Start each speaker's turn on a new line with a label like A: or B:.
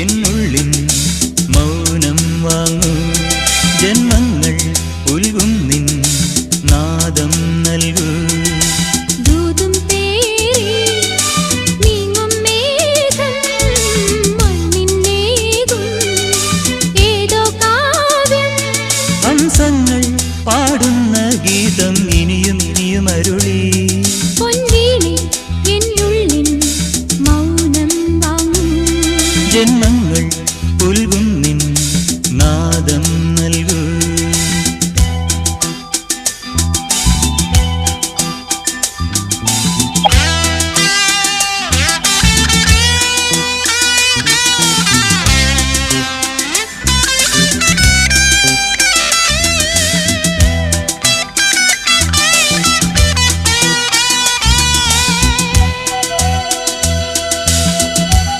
A: എന്നുള്ളിൻ മൗനം വാങ്ങൂ ജന്മങ്ങൾ ഉൽകും നിൻ നാദം നൽകൂ പാടുന്ന ഗീതം ഇനിയും ഇനിയും അരുളി
B: എന്നുള്ളിൻ മൗനം വാങ്ങും
A: ജന്മങ്ങൾ ഉൽകും